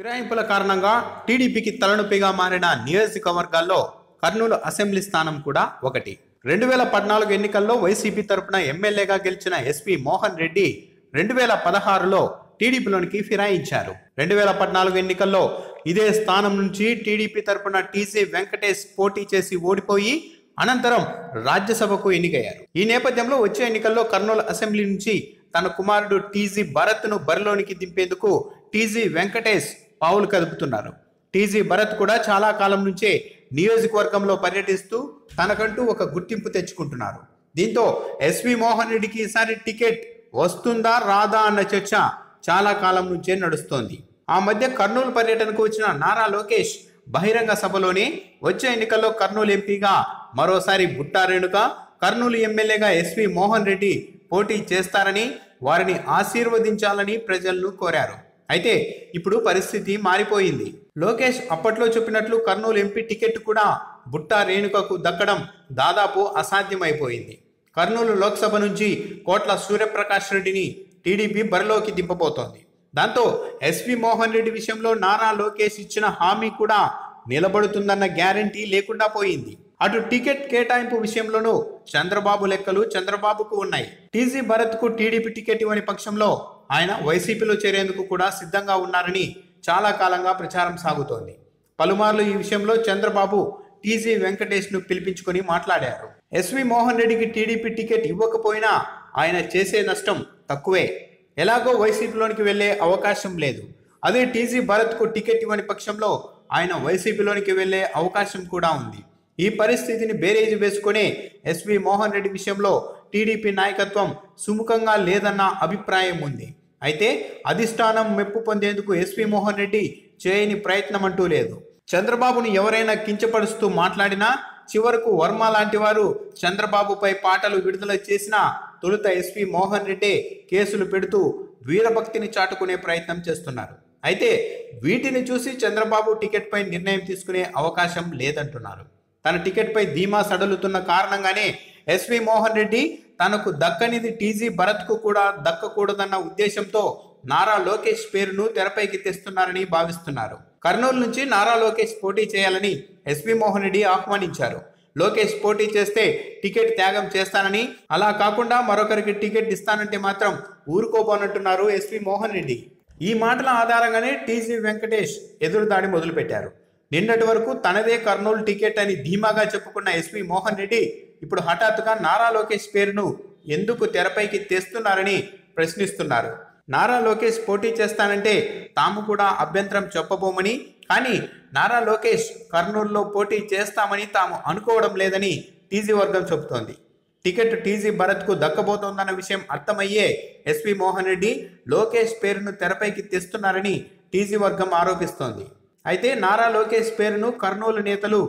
ఫిరాయింపుల కారణంగా టీడీపీకి తలనొప్పిగా మారిన నియోజకవర్గాల్లో కర్నూలు అసెంబ్లీ స్థానం కూడా ఒకటి. రెండు వేల పద్నాలుగు ఎన్నికల్లో వైసీపీ తరపున ఎమ్మెల్యేగా గెలిచిన ఎస్పీ మోహన్ రెడ్డి రెండు వేల పదహారులో టీడీపీలోనికి ఫిరాయించారు. రెండు వేల పద్నాలుగు ఎన్నికల్లో ఇదే స్థానం నుంచి టీడీపీ తరపున టీసీ వెంకటేష్ పోటీ చేసి ఓడిపోయి అనంతరం రాజ్యసభకు ఎన్నికయ్యారు. ఈ నేపథ్యంలో వచ్చే ఎన్నికల్లో కర్నూలు అసెంబ్లీ నుంచి తన కుమారుడు టీజీ భరత్ను బరిలోనికి దింపేందుకు టీజీ వెంకటేష్ పావులు కదుపుతున్నారు. టీజీ భరత్ కూడా చాలా కాలం నుంచే నియోజకవర్గంలో పర్యటిస్తూ తనకంటూ ఒక గుర్తింపు తెచ్చుకుంటున్నారు. దీంతో ఎస్వి మోహన్ రెడ్డికి ఈసారి టికెట్ వస్తుందా రాదా అన్న చర్చ చాలా కాలం నుంచే నడుస్తోంది. ఆ మధ్య కర్నూలు పర్యటనకు వచ్చిన నారా లోకేష్ బహిరంగ సభలోనే వచ్చే ఎన్నికల్లో కర్నూలు ఎంపీగా మరోసారి బుట్టా రేణుక కర్నూలు ఎమ్మెల్యేగా ఎస్వి మోహన్ రెడ్డి పోటీ చేస్తారని వారిని ఆశీర్వదించాలని ప్రజలను కోరారు. అయితే ఇప్పుడు పరిస్థితి మారిపోయింది. లోకేష్ అప్పట్లో చెప్పినట్లు కర్నూలు ఎంపీ టికెట్ కూడా బుట్టా రేణుకకు దక్కడం దాదాపు అసాధ్యమైపోయింది. కర్నూలు లోక్సభ నుంచి కోట్ల సూర్యప్రకాష్ రెడ్డిని టీడీపీ బరిలోకి దింపబోతోంది. దాంతో ఎస్వి మోహన్ రెడ్డి విషయంలో నారా లోకేష్ ఇచ్చిన హామీ కూడా నిలబడుతుందన్న గ్యారంటీ లేకుండా పోయింది. అటు టికెట్ కేటాయింపు విషయంలోనూ చంద్రబాబు లెక్కలు చంద్రబాబుకు ఉన్నాయి. టీజీ భరత్కు టీడీపీ టికెట్ ఇవ్వని పక్షంలో ఆయన వైసీపీలో చేరేందుకు కూడా సిద్ధంగా ఉన్నారని చాలా కాలంగా ప్రచారం సాగుతోంది. పలుమార్లు ఈ విషయంలో చంద్రబాబు టీజీ వెంకటేష్ను పిలిపించుకొని మాట్లాడారు. ఎస్వి మోహన్ రెడ్డికి టీడీపీ టికెట్ ఇవ్వకపోయినా ఆయన చేసే నష్టం తక్కువే. ఎలాగో వైసీపీలోనికి వెళ్ళే అవకాశం లేదు. అదే టీజీ భరత్కు టికెట్ ఇవ్వని పక్షంలో ఆయన వైసీపీలోనికి వెళ్ళే అవకాశం కూడా ఉంది. ఈ పరిస్థితిని బేరేజ్ వేసుకునే ఎస్వి మోహన్ రెడ్డి విషయంలో టీడీపీ నాయకత్వం సుముఖంగా లేదన్న అభిప్రాయం ఉంది. అయితే అధిష్టానం మెప్పు పొందేందుకు ఎస్వి మోహన్ రెడ్డి చేయని ప్రయత్నం అంటూ లేదు. చంద్రబాబును ఎవరైనా కించపరుస్తూ మాట్లాడినా చివరకు వర్మ లాంటి వారు చంద్రబాబుపై పాటలు విడుదల చేసినా తొలుత ఎస్పీ మోహన్ రెడ్డి కేసులు పెడుతూ వీరభక్తిని చాటుకునే ప్రయత్నం చేస్తున్నారు. అయితే వీటిని చూసి చంద్రబాబు టికెట్పై నిర్ణయం తీసుకునే అవకాశం లేదంటున్నారు. తన టికెట్పై ధీమా సడలుతున్న కారణంగానే ఎస్వి మోహన్ రెడ్డి తనకు దక్కనిది టీజీ భరత్కు కూడా దక్కకూడదన్న ఉద్దేశంతో నారా లోకేష్ పేరును తెరపైకి తెస్తున్నారని భావిస్తున్నారు. కర్నూలు నుంచి నారా లోకేష్ పోటీ చేయాలని ఎస్వి మోహన్ రెడ్డి ఆహ్వానించారు. లోకేష్ పోటీ చేస్తే టికెట్ త్యాగం చేస్తానని అలా కాకుండా మరొకరికి టికెట్ ఇస్తానంటే మాత్రం ఊరుకోబోనంటున్నారు ఎస్వి మోహన్ రెడ్డి. ఈ మాటల ఆధారంగానే టీజీ వెంకటేష్ ఎదురుదాడి మొదలుపెట్టారు. నిన్నటి వరకు తనదే కర్నూలు టికెట్ అని ధీమాగా చెప్పుకున్న ఎస్వి మోహన్ రెడ్డి ఇప్పుడు హఠాత్తుగా నారా లోకేష్ పేరును ఎందుకు తెరపైకి తెస్తున్నారని ప్రశ్నిస్తున్నారు. నారా లోకేష్ పోటీ చేస్తానంటే తాము కూడా అభ్యంతరం చెప్పబోమని కానీ నారా లోకేష్ కర్నూలులో పోటీ చేస్తామని తాము అనుకోవడం లేదని టీజీ వర్గం చెబుతోంది. టికెట్ టీజీ భరత్కు దక్కబోతోందన్న విషయం అర్థమయ్యే ఎస్వి మోహన్ రెడ్డి లోకేష్ పేరును తెరపైకి తెస్తున్నారని టీజీ వర్గం ఆరోపిస్తోంది. అయితే నారా లోకేష్ పేరును కర్నూలు నేతలు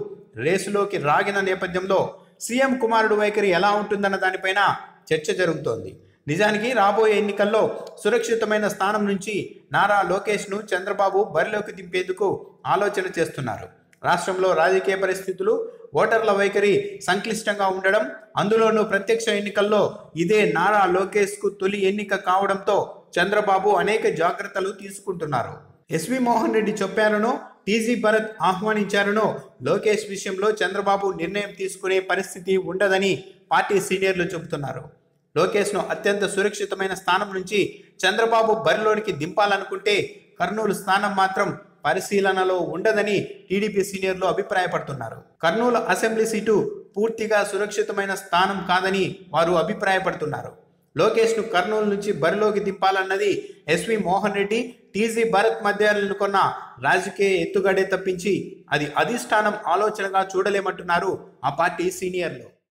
రేసులోకి రాగిన నేపథ్యంలో సీఎం కుమారుడు వైఖరి ఎలా ఉంటుందన్న దానిపైన చర్చ జరుగుతోంది. నిజానికి రాబోయే ఎన్నికల్లో సురక్షితమైన స్థానం నుంచి నారా లోకేష్ను చంద్రబాబు బరిలోకి దింపేందుకు ఆలోచన చేస్తున్నారు. రాష్ట్రంలో రాజకీయ పరిస్థితులు ఓటర్ల వైఖరి సంక్లిష్టంగా ఉండడం అందులోనూ ప్రత్యక్ష ఎన్నికల్లో ఇదే నారా లోకేష్కు తొలి ఎన్నిక కావడంతో చంద్రబాబు అనేక జాగ్రత్తలు తీసుకుంటున్నారు. ఎస్వి మోహన్ రెడ్డి చెప్పారనో టీజీ భరత్ ఆహ్వానించారనో లోకేష్ విషయంలో చంద్రబాబు నిర్ణయం తీసుకునే పరిస్థితి ఉండదని పార్టీ సీనియర్లు చెబుతున్నారు. లోకేష్ను అత్యంత సురక్షితమైన స్థానం నుంచి చంద్రబాబు బరిలోనికి దింపాలనుకుంటే కర్నూలు స్థానం మాత్రం పరిశీలనలో ఉండదని టీడీపీ సీనియర్లు అభిప్రాయపడుతున్నారు. కర్నూలు అసెంబ్లీ సీటు పూర్తిగా సురక్షితమైన స్థానం కాదని వారు అభిప్రాయపడుతున్నారు. లోకేష్ను కర్నూలు నుంచి బరిలోకి దింపాలన్నది ఎస్వి మోహన్ రెడ్డి టీజీ భరత్ మధ్య నెలకొన్న రాజకీయ ఎత్తుగడే తప్పించి అది అధిష్టానం ఆలోచనగా చూడలేమంటున్నారు ఆ పార్టీ సీనియర్లు.